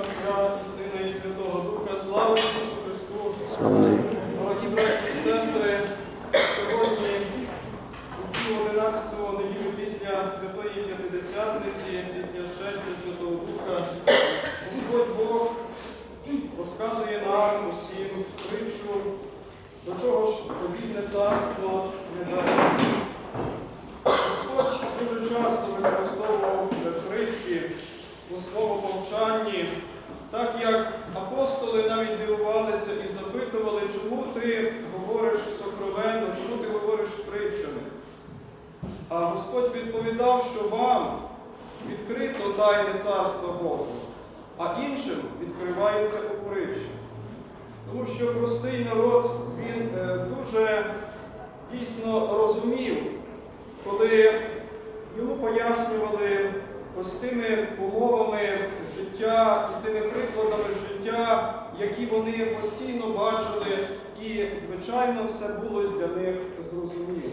Отця і Сина і Святого Духа. Слава Ісусу Христу! Дорогі браті і сестри, сьогодні у цю 11 неділю після Святої П'ятидесятниці, після шестя Святого Духа, Господь Бог розказує нам усім притчу, до чого ж обідне царство небесне. Господь дуже часто використовував притчі у своєму повчанні, так як апостоли навіть дивувалися і запитували, чому ти говориш сокровенно, чому ти говориш притчами. А Господь відповідав, що вам відкрито тайне царство Боже, а іншим відкривається у притчі. Тому що простий народ він е, дуже дійсно розумів, коли йому пояснювали простими умовами життя і тими прикладами життя, які вони постійно бачили, і, звичайно, все було для них зрозуміло.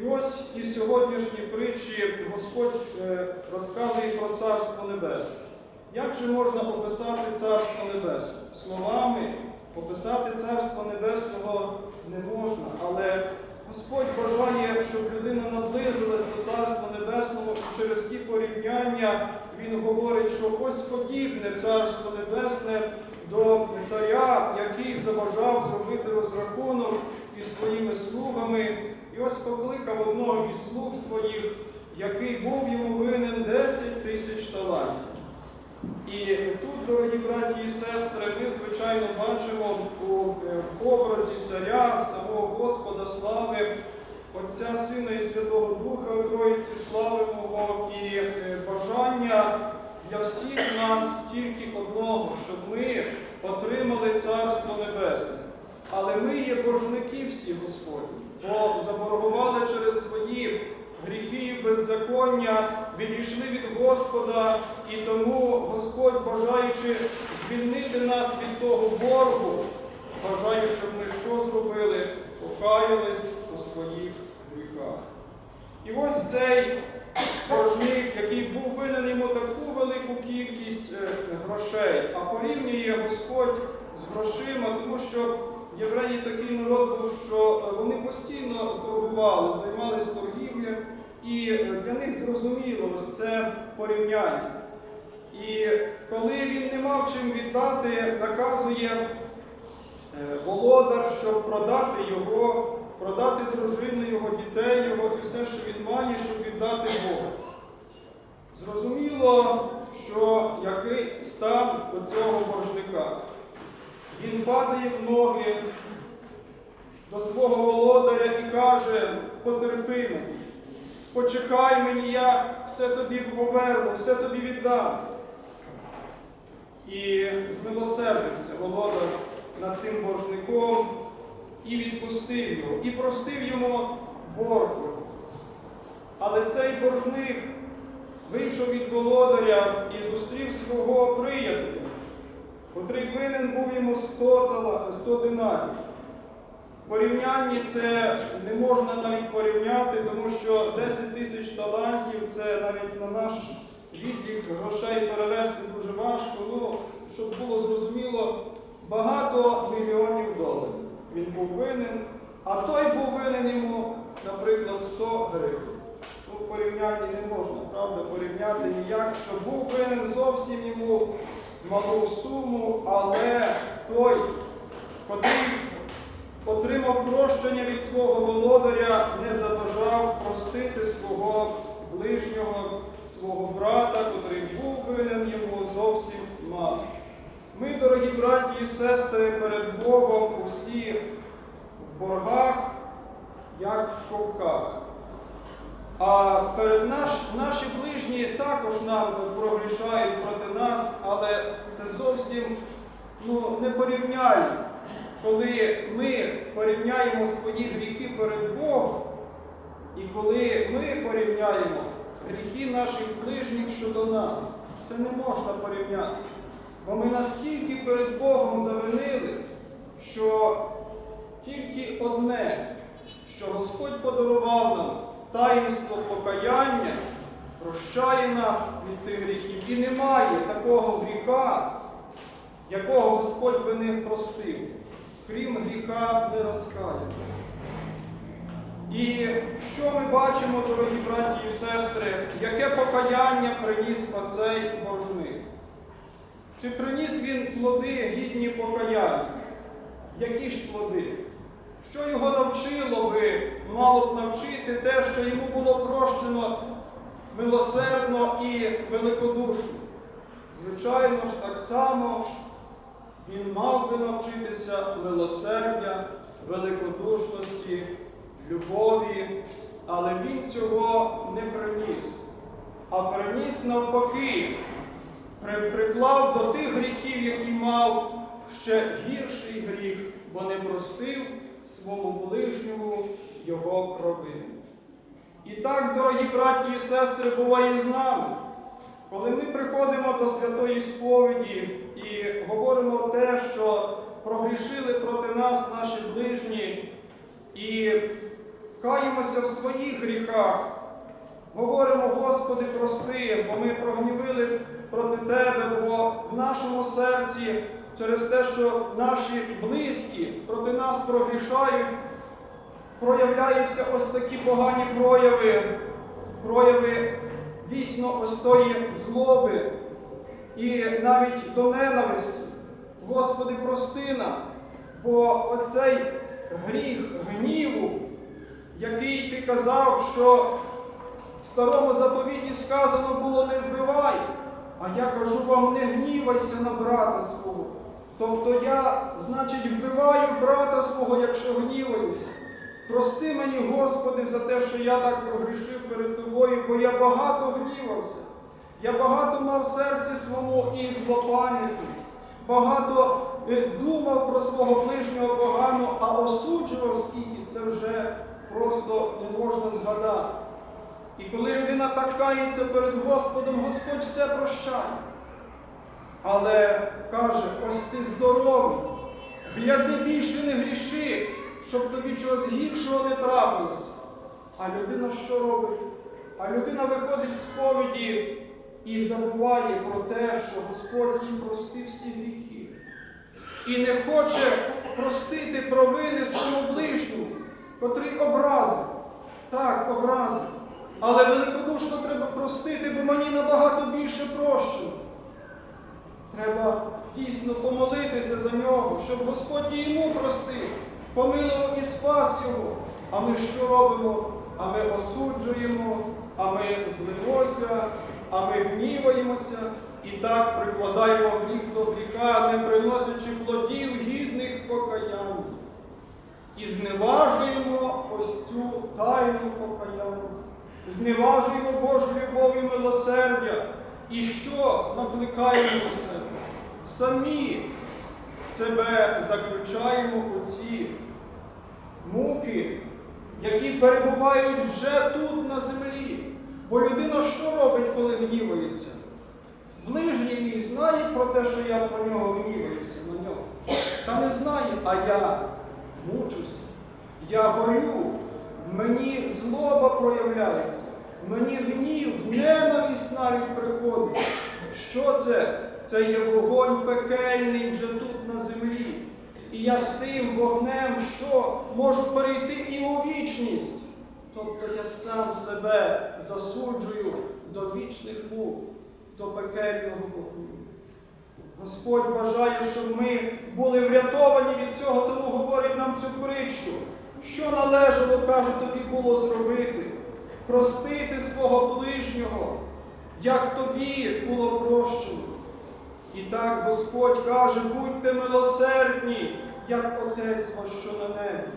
І ось і в сьогоднішній притчі Господь е, розказує про Царство Небесне. Як же можна описати Царство Небесне? Словами описати Царство Небесного не можна, але Господь бажає, щоб людина наблизилась до Царства Небесного через ті порівняння Він говорить, що ось подібне Царство Небесне до царя, який забажав зробити розрахунок із своїми слугами, і ось покликав одного із слуг своїх, який був йому винен 10 тисяч талантів. І тут, дорогі браті і сестри, ми, звичайно, бачимо у е, образі царя, самого Господа слави, Отця Сина і Святого Духа Троїці і е, бажання для всіх нас тільки одного, щоб ми отримали Царство Небесне. Але ми є боржники всі Господні, бо заборгували через свої гріхи і беззаконня, відійшли від Господа, і тому Господь, бажаючи звільнити нас від того боргу, бажає, щоб ми що зробили? Покаялись у своїх гріхах. І ось цей боржник, який був винен йому таку велику кількість е, грошей, а порівнює Господь з грошима, тому що євреї такий народ був, що е, вони постійно торгували, займалися торгівлею, і е, для них зрозуміло ось це порівняння. І коли він не мав чим віддати, наказує володар, щоб продати його, продати дружину його, дітей його і все, що він має, щоб віддати Богу. Зрозуміло, що який стан у цього боржника. Він падає в ноги до свого володаря і каже, потерпи мені, почекай мені, я все тобі поверну, все тобі віддам. І змилосердився володар над тим боржником і відпустив його, і простив йому боргу. Але цей боржник вийшов від володаря і зустрів свого приятеля, котрий винен був йому 100, тала- 100 динарів. В порівнянні це не можна навіть порівняти, тому що 10 тисяч талантів це навіть на наш відлік грошей перевести дуже важко. Ну, щоб було зрозуміло, багато мільйонів. Він був винен, а той був винен йому, наприклад, 100 гривень. Ну, в порівнянні не можна, правда, порівняти ніяк, що був винен зовсім йому малу суму, але той, котрий отримав прощення від свого володаря, не забажав простити свого ближнього, свого брата, котрий був винен йому зовсім мало. Ми, дорогі браті і сестри, перед Богом усі в боргах, як в шовках. А наш, наші ближні також нам прогрішають проти нас, але це зовсім ну, не порівняльно. Коли ми порівняємо свої гріхи перед Богом, і коли ми порівняємо гріхи наших ближніх щодо нас, це не можна порівняти. Бо ми настільки перед Богом завинили, що тільки одне, що Господь подарував нам таїнство покаяння, прощає нас від тих гріхів. І немає такого гріха, якого Господь би не простив, крім гріха нерозкаяння. І що ми бачимо, дорогі браті і сестри, яке покаяння приніс оцей боржник? Чи приніс він плоди гідні покаяння? Які ж плоди? Що його навчило би, мало б навчити те, що йому було прощено милосердно і великодушно? Звичайно ж, так само він мав би навчитися милосердя, великодушності, любові, але він цього не приніс, а приніс навпаки, приклав до тих гріхів, які мав ще гірший гріх, бо не простив своєму ближньому його провину. І так, дорогі браті і сестри, буває з нами. Коли ми приходимо до святої сповіді і говоримо те, що прогрішили проти нас наші ближні, і каємося в своїх гріхах, говоримо, Господи, прости, бо ми прогнівили проти Тебе, бо в нашому серці через те, що наші близькі проти нас прогрішають, проявляються ось такі погані прояви, прояви дійсно ось тої злоби і навіть до ненависті. Господи, прости нам, бо оцей гріх гніву, який ти казав, що в старому заповіті сказано було не вбивай, а я кажу вам, не гнівайся на брата свого. Тобто я, значить, вбиваю брата свого, якщо гніваюся. Прости мені, Господи, за те, що я так прогрішив перед тобою, бо я багато гнівався. Я багато мав серці своєму і злопам'ятність, багато е, думав про свого ближнього погано, а осуджував скільки, це вже просто не можна згадати. І коли людина так кається перед Господом, Господь все прощає. Але каже, ось ти здоровий, гляди більше не гріши, щоб тобі чогось гіршого не трапилося. А людина що робить? А людина виходить з сповіді і забуває про те, що Господь їй простив всі гріхи. І не хоче простити провини своєму ближньому, котрий образив. Так, образив. Але великодушно треба простити, бо мені набагато більше прощено. Треба дійсно помолитися за нього, щоб Господь і йому простив, помилував і спас його. А ми що робимо? А ми осуджуємо, а ми злимося, а ми гніваємося і так прикладаємо гріх до гріха, не приносячи плодів гідних покаянь. І зневажуємо ось цю тайну покаяння, зневажуємо Божу любов і милосердя. І що накликаємо до себе? Самі себе заключаємо у ці муки, які перебувають вже тут на землі. Бо людина що робить, коли гнівається? Ближній мій знає про те, що я про нього гніваюся на нього. Та не знає, а я мучуся, я горю, мені злоба проявляється, мені гнів, ненависть навіть приходить. Що це? Це є вогонь пекельний вже тут на землі. І я з тим вогнем, що можу перейти і у вічність. Тобто я сам себе засуджую до вічних мук, до пекельного вогню. Господь бажає, щоб ми були врятовані від цього, тому говорить нам цю притчу. Що належало, каже, тобі було зробити? Простити свого ближнього, як тобі було прощено. І так Господь каже, будьте милосердні, як Отець ваш, що на небі.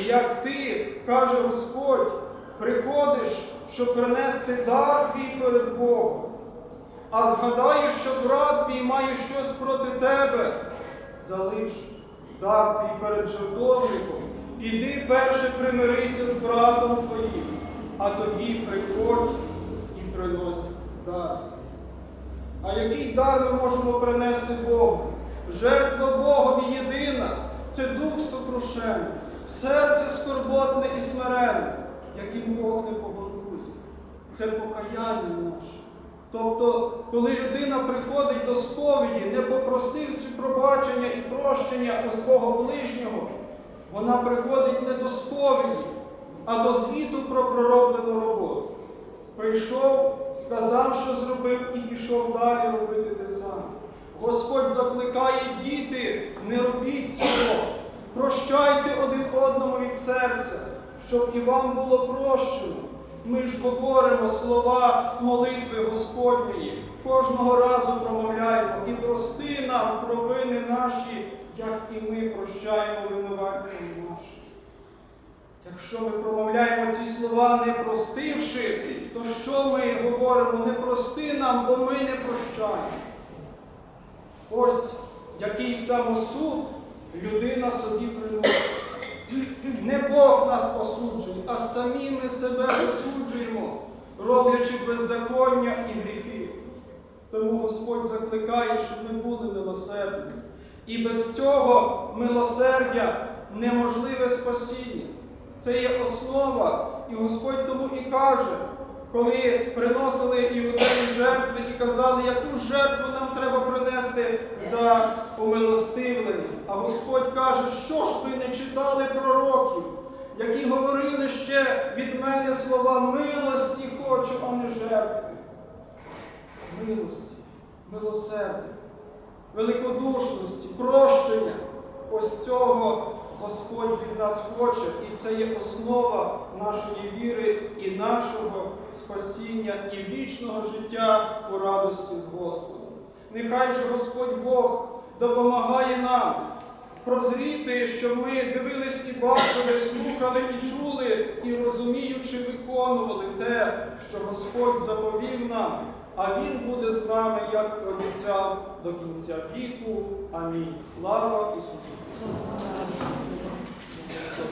І як ти, каже Господь, приходиш, щоб принести дар твій перед Богом, а згадаєш, що брат твій має щось проти тебе, залиш дар твій перед жертовником, піди перше примирися з братом твоїм, а тоді приходь і принось дар. А який дар ми можемо принести Богу? Жертва Богові єдина це дух сокрушений, серце скорботне і смиренне, яким Бог не погордує. це покаяння наше. Тобто, коли людина приходить до сповіді, не попросивши пробачення і прощення у свого ближнього, вона приходить не до сповіді, а до звіту про пророблену роботу. Прийшов, сказав, що зробив, і пішов далі робити те саме. Господь закликає діти, не робіть цього. Прощайте один одному від серця, щоб і вам було прощено. Ми ж говоримо слова молитви Господньої, кожного разу промовляємо і прости нам провини наші, як і ми прощаємо винуватцям. Якщо ми промовляємо ці слова, не простивши, то що ми говоримо? Не прости нам, бо ми не прощаємо. Ось який самосуд людина собі приносить. Не Бог нас осуджує, а самі ми себе засуджуємо, роблячи беззаконня і гріхи. Тому Господь закликає, щоб ми були милосердні. І без цього милосердя неможливе спасіння. Це є основа, і Господь тому і каже, коли приносили іудеї жертви і казали, яку жертву нам треба принести за умилостивлення. А Господь каже, що ж ви не читали пророків, які говорили ще від мене слова милості хочу, а не жертви. Милості, милосердя, великодушності, прощення. Ось цього Господь від нас хоче, і це є основа нашої віри і нашого спасіння, і вічного життя у радості з Господом. Нехай же Господь Бог допомагає нам прозріти, що ми дивились і бачили, слухали і чули, і розуміючи, виконували те, що Господь заповів нам, а Він буде з нами, як обіцяв, до кінця віку. Амінь. Слава Ісусу! Христу!